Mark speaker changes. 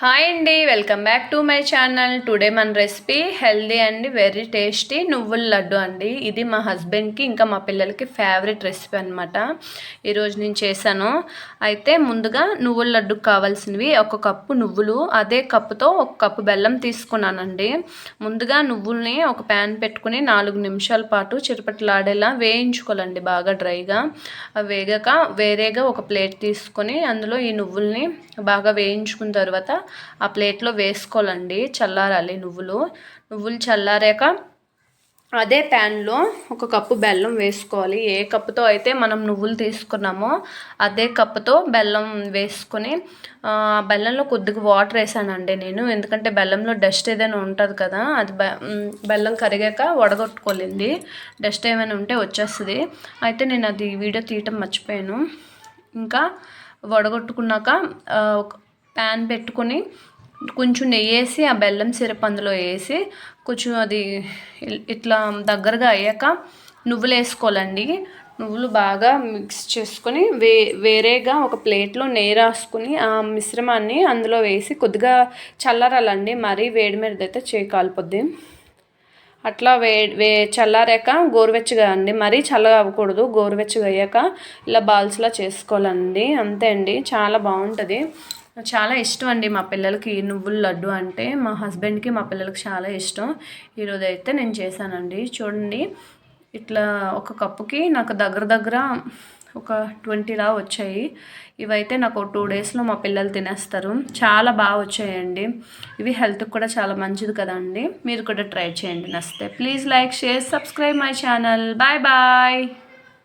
Speaker 1: Hi అండి welcome back to my channel today మన recipe healthy and very tasty నువ్వుల లడ్డు అండి. ఇది మా హస్బెండ్కి ఇంకా మా పిల్లలకి ఫేవరెట్ రెసిపీ అనమాట ఈరోజు నేను చేశాను. అయితే ముందుగా నువ్వుల లడ్డుకు కావాల్సినవి ఒక కప్పు నువ్వులు అదే కప్పుతో ఒక కప్పు బెల్లం తీసుకున్నానండి. ముందుగా నువ్వుల్ని ఒక ప్యాన్ పెట్టుకుని నాలుగు నిమిషాల పాటు చిరుపట్లాడేలా వేయించుకోవాలండి బాగా డ్రైగా వేగాక వేరేగా ఒక ప్లేట్ తీసుకొని అందులో ఈ నువ్వుల్ని బాగా వేయించుకున్న తర్వాత ఆ ప్లేట్లో వేసుకోవాలండి చల్లారాలి నువ్వులు. నువ్వులు చల్లారాక అదే ప్యాన్లో ఒక కప్పు బెల్లం వేసుకోవాలి. ఏ కప్పుతో అయితే మనం నువ్వులు తీసుకున్నామో అదే కప్పుతో బెల్లం వేసుకొని బెల్లంలో కొద్దిగా వాటర్ వేసానండి నేను. ఎందుకంటే బెల్లంలో డస్ట్ ఏదైనా ఉంటుంది కదా అది బెల్లం కరిగాక వడగొట్టుకోలేండి డస్ట్ ఏమైనా ఉంటే వచ్చేస్తుంది. అయితే నేను అది వీడియో తీయటం మర్చిపోయాను. ఇంకా వడగొట్టుకున్నాక ప్యాన్ పెట్టుకొని కొంచెం నెయ్యి వేసి ఆ బెల్లం సిరప్ అందులో వేసి కొంచెం అది ఇట్లా దగ్గరగా అయ్యాక నువ్వులు వేసుకోవాలండి. నువ్వులు బాగా మిక్స్ చేసుకొని వే వేరేగా ఒక ప్లేట్లో నెయ్యి రాసుకుని ఆ మిశ్రమాన్ని అందులో వేసి కొద్దిగా చల్లరాలండి. మరీ వేడి మీద అయితే చేయి కాలిపోద్ది. అట్లా వే వే చల్లారాక గోరువెచ్చగా అండి మరీ చల్లగా అవ్వకూడదు గోరువెచ్చగా అయ్యాక ఇలా బాల్స్లా చేసుకోవాలండి. అంతే అండి. చాలా బాగుంటుంది. చాలా ఇష్టం అండి మా పిల్లలకి నువ్వుల లడ్డు అంటే. మా హస్బెండ్కి మా పిల్లలకి చాలా ఇష్టం. ఈరోజు అయితే నేను చేశానండి. చూడండి ఇట్లా ఒక కప్పుకి నాకు దగ్గర దగ్గర ఒక ట్వంటీలా వచ్చాయి. ఇవైతే నాకు టూ డేస్లో మా పిల్లలు తినేస్తారు. చాలా బాగా వచ్చాయండి. ఇవి హెల్త్కి కూడా చాలా మంచిది కదండి. మీరు కూడా ట్రై చేయండి. నస్తే please like share subscribe my channel. Bye bye.